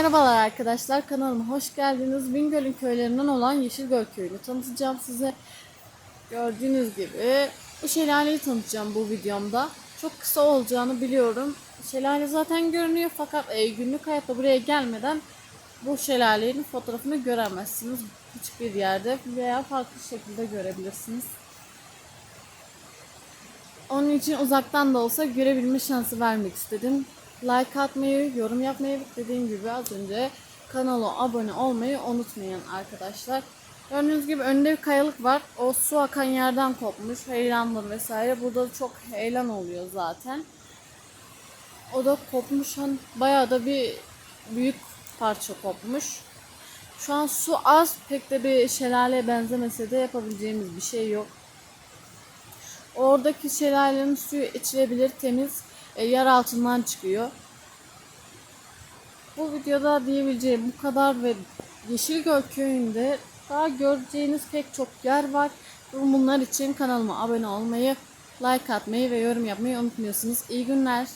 Merhabalar arkadaşlar kanalıma hoş geldiniz. Bingöl'ün köylerinden olan Yeşilgöl köyünü tanıtacağım size. Gördüğünüz gibi bu şelaleyi tanıtacağım bu videomda. Çok kısa olacağını biliyorum. Şelale zaten görünüyor fakat e, günlük hayatta buraya gelmeden bu şelalenin fotoğrafını göremezsiniz. Hiçbir yerde veya farklı şekilde görebilirsiniz. Onun için uzaktan da olsa görebilme şansı vermek istedim. Like atmayı, yorum yapmayı dediğim gibi az önce kanala abone olmayı unutmayın arkadaşlar. Gördüğünüz gibi önünde bir kayalık var. O su akan yerden kopmuş. Heyelandır vesaire. Burada da çok heyelan oluyor zaten. O da kopmuş. Hani bayağı da bir büyük parça kopmuş. Şu an su az. Pek de bir şelaleye benzemese de yapabileceğimiz bir şey yok. Oradaki şelalenin suyu içilebilir, temiz, e, yer altından çıkıyor. Bu videoda diyebileceğim bu kadar ve Yeşilgöl köyünde daha göreceğiniz pek çok yer var. Bunlar için kanalıma abone olmayı, like atmayı ve yorum yapmayı unutmuyorsunuz. İyi günler.